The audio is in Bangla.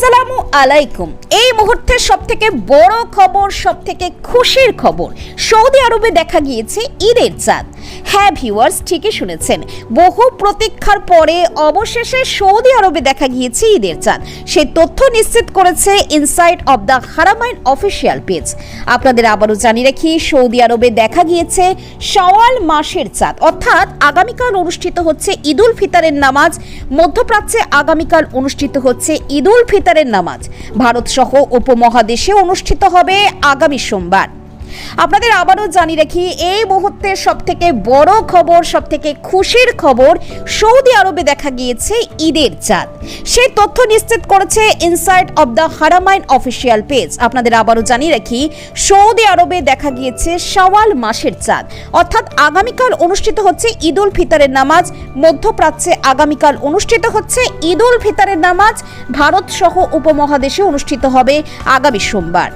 আসসালামু আলাইকুম। এই মুহূর্তে সব থেকে বড় খবর সব থেকে খুশির খবর। সৌদি আরবে দেখা গিয়েছে ঈদের চাঁদ। হ্যাঁ ভিউয়ার্স ঠিকই শুনেছেন। বহু প্রতীক্ষার পরে অবশেষে সৌদি আরবে দেখা গিয়েছে ঈদের চাঁদ। সেই তথ্য নিশ্চিত করেছে inside of the Haramain official page আপনাদের আবারও জানিয়ে রাখি, সৌদি আরবে দেখা গিয়েছে সওয়াল মাসের চাঁদ। অর্থাৎ আগামীকাল অনুষ্ঠিত হচ্ছে ঈদুল ফিতারের নামাজ। মধ্যপ্রাচ্যে আগামীকাল অনুষ্ঠিত হচ্ছে ঈদুল ফিতারের নামাজ। ভারত সহ উপমহাদেশে অনুষ্ঠিত হবে আগামী সোমবার। আপনাদের আবারও জানিয়ে রাখি, এই মুহূর্তের সব থেকে বড় খবর সব থেকে খুশির খবর, সৌদি আরবে দেখা গিয়েছে ঈদের চাঁদ। সেই তথ্য নিশ্চিত করেছে inside of the Haramain official page আপনাদের আবারও জানিয়ে রাখি, সৌদি আরবে দেখা গিয়েছে সওয়াল মাসের চাঁদ। অর্থাৎ আগামীকাল অনুষ্ঠিত হচ্ছে ঈদুল ফিতরের নামাজ, মধ্যপ্রাচ্যে আগামীকাল অনুষ্ঠিত হচ্ছে ঈদুল ফিতরের নামাজ, ভারত সহ উপমহাদেশে অনুষ্ঠিত হবে আগামী সোমবার।